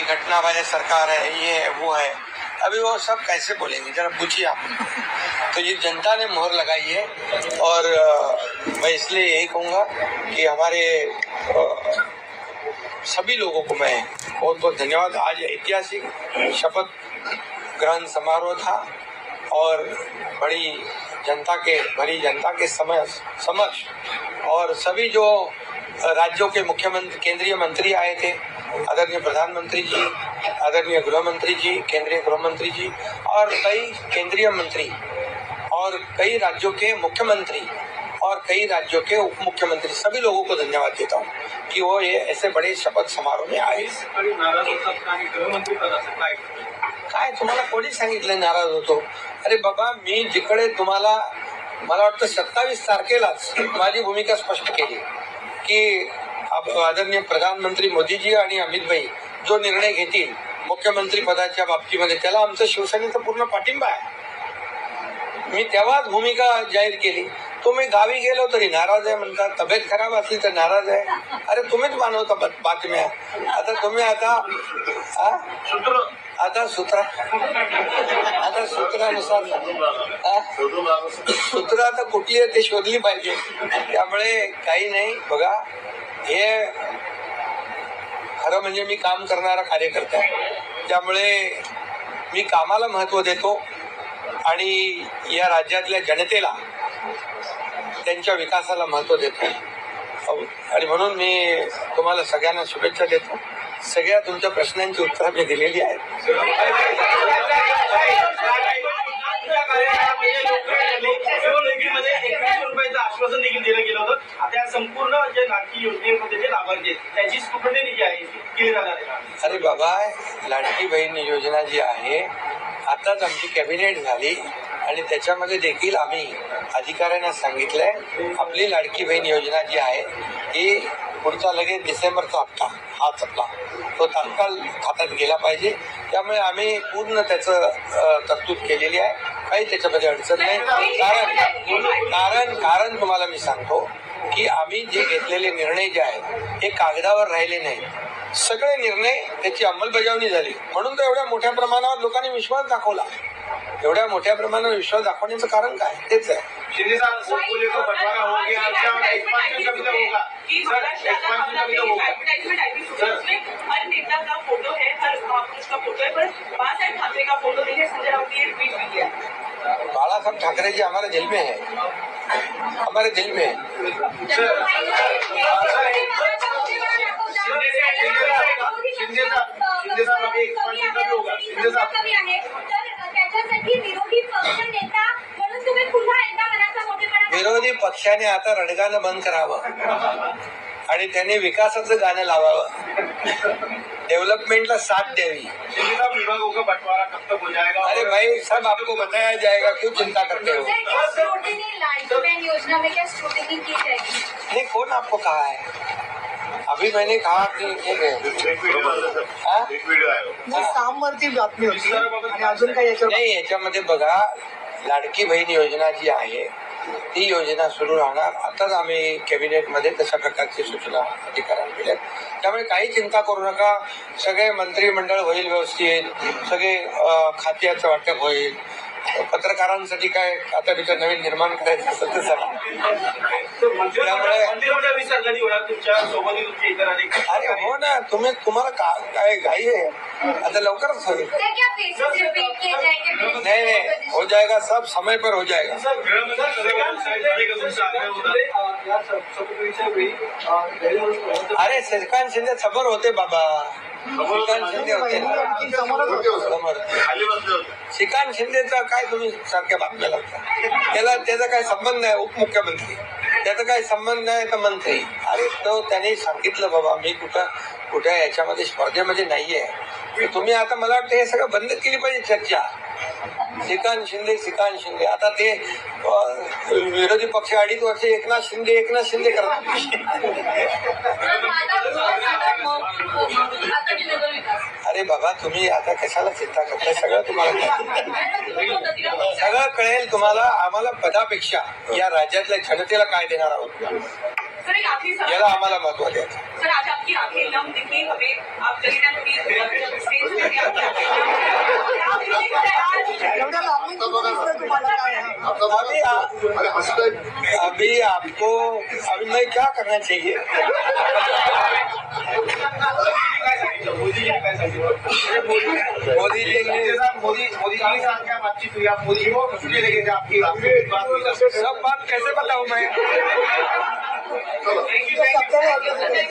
घटना वाले सरकार है, ये है, वो है। अभी वो सब कैसे बोलेंगे? जरा पूछिए आप। तो ये जनता ने मोहर लगाई है और मैं इसलिए यही कहूँगा कि हमारे सभी लोगों को मैं बहुत बहुत धन्यवाद। आज ऐतिहासिक शपथ ग्रहण समारोह था और बड़ी जनता के, बड़ी जनता के समय, समक्ष और सभी जो राज्यों के मुख्यमंत्री, केंद्रीय मंत्री आए थे आदरणीय प्रधानमंत्री जी आदरणीय गृहमंत्री जी केंद्रीय गृहमंत्री जी और कई केंद्रीय मंत्री और कई राज्यों के मुख्यमंत्री और कई राज्यों के उप मुख्यमंत्री सभी लोगों को धन्यवाद देता हूँ कि वो ये ऐसे बड़े शपथ समारोह में आए। काय तुम्हाला कोणी सांगितलं नाराज होतो? अरे बाबा मी जिकडे तुम्हाला मला वाटतं सत्तावीस तारखेलाच माझी भूमिका स्पष्ट केली की आदरणीय प्रधानमंत्री मोदीजी आणि अमित भाई जो निर्णय घेतील मुख्यमंत्री पदाच्या बाबतीमध्ये त्याला आमचं शिवसेनेचा पूर्ण पाठिंबा आहे. मी तेव्हाच भूमिका जाहीर केली. तुम्ही गावी गेलो तरी नाराज आहे म्हणतात तब्येत खराब असली तर नाराज आहे. अरे तुम्हीच मानवता बातम्या. आता तुम्ही आता आता सूत्र. आता सूत्रानुसार? सूत्र आता कुठली आहे ते शोधली पाहिजे. त्यामुळे काही नाही. बघा हे खरं म्हणजे मी काम करणारा कार्यकर्ता आहे त्यामुळे मी कामाला महत्त्व देतो आणि या राज्यातल्या जनतेला त्यांच्या विकासाला महत्त्व देतो आणि म्हणून मी तुम्हाला सगळ्यांना शुभेच्छा देतो सगळ्या तुमच्या प्रश्नांची उत्तरं मी दिलेली आहेत निवडणुकीमध्ये एकवीस रुपयाचं आश्वासन देखील दिलं गेलं होतं आता या संपूर्ण जे लाडकी योजनेमध्ये जे लाभार्थी आहेत त्यांची जी आहे ती केली जाणार आहे अरे बाबा लाडकी बहीण योजना जी आहे आताच आमची कॅबिनेट झाली आणि त्याच्यामध्ये देखील आम्ही अधिकाऱ्यांना सांगितलंय आपली लाडकी बहीण योजना जी आहे ही पुढचा लगेच डिसेंबरचा हप्ता हाच हप्ता तो तात्काळ खात्यात गेला पाहिजे. त्यामुळे आम्ही पूर्ण त्याचं तरतूद केलेली आहे. काही त्याच्यामध्ये अडचण नाही. कारण कारण कारण तुम्हाला मी सांगतो की आम्ही जे घेतलेले निर्णय जे आहेत हे कागदावर राहिले नाही सगळे निर्णय त्याची अंमलबजावणी झाली. म्हणून तर एवढ्या मोठ्या प्रमाणावर लोकांनी विश्वास दाखवला. एवढ्या मोठ्या प्रमाणावर विश्वास दाखवण्याचं कारण काय? तेच आहे. शिंदे साहब पोर्टफोलियो का बंटवारा हो गया क्या एक्सपांशन का भी तो होगा. सर एक्सपांशन का भी तो होगा हर नेता का फोटो है हर महापुरुष का फोटो है पर बाळासाहेब ठाकरे का फोटो नहीं है संजय राउत ने ट्वीट भी किया बाळासाहेब ठाकरे जी हमारे दिल में है हमारे दिल में। विरोधी विरोधी पक्षाने आता रडगाणं बंद करावं. आणि त्यांनी विकासाचं गाणं लावावं. डेव्हलपमेंटला साथ द्यावी शिंदे साहब विभागों का बंटवारा कब तक हो जाएगा? अरे भाई सब आपको बताया जाएगा क्यों चिंता करते हो। योजना में क्या स्क्रूटिनी की जाएगी? नहीं कौन आपको कहा है? अभी मैंने कहा कि एक हाँ? सामवरती बातमी होती। आणि अजून काही याच्यामध्ये बघा लाडकी बहीण योजना जी आहे ती योजना सुरू राहणार. आताच आम्ही कॅबिनेटमध्ये तशा प्रकारची सूचना अधिकाऱ्यांना दिल्या. त्यामुळे काही चिंता करू नका. सगळे मंत्रिमंडळ होईल व्यवस्थित. सगळे खात्याचं वाटप होईल. पत्रकारांसाठी काय आता तिथं नवीन निर्माण करायचं असेल तर सांगा. त्यामुळे- अरे हो ना. तुम्ही तुम्हाला काय घाई आहे? आता लवकरच होईल. नहीं नहीं. हो जाएगा सब समय पर हो जाएगा अरे श्रीकांत शिंदे समोर होते बाबा श्रीकांत शिंदे होते श्रीकांत शिंदेचा काय तुम्ही सारख्या बातम्या लावता त्याला त्याचा काय संबंध आहे उपमुख्यमंत्री त्याचा काय संबंध आहे तर मंत्री अरे तो त्याने सांगितलं बाबा मी कुठं कुठं याच्यामध्ये स्पर्धेमध्ये नाहीये तुम्ही आता मला वाटतं हे सगळं बंद केली पाहिजे चर्चा श्रीकांत शिंदे श्रीकांत शिंदे. आता ते विरोधी पक्ष अडीच वर्ष एकनाथ शिंदे एकनाथ शिंदे करतात अरे बाबा तुम्ही आता कशाला चिंता करताय? सगळं तुम्हाला. सगळं कळेल तुम्हाला. आम्हाला पदापेक्षा या राज्यातल्या जनतेला काय देणार आहोत? याला आम्हाला महत्त्व द्यायचं अभी आप- अरे हंसताय अभी आपको अभी मैं क्या करना चाहिए? काय सांगितलं मोदीजीने काय सांगितलं मोदी जी ने मोदी मोदी जी के साथ क्या बातचीत हुई? आप मोदी को मुझे लगे कि आपकी आपकी बात हुई सब बात कैसे बताऊं मैं? चला। Thank you thank you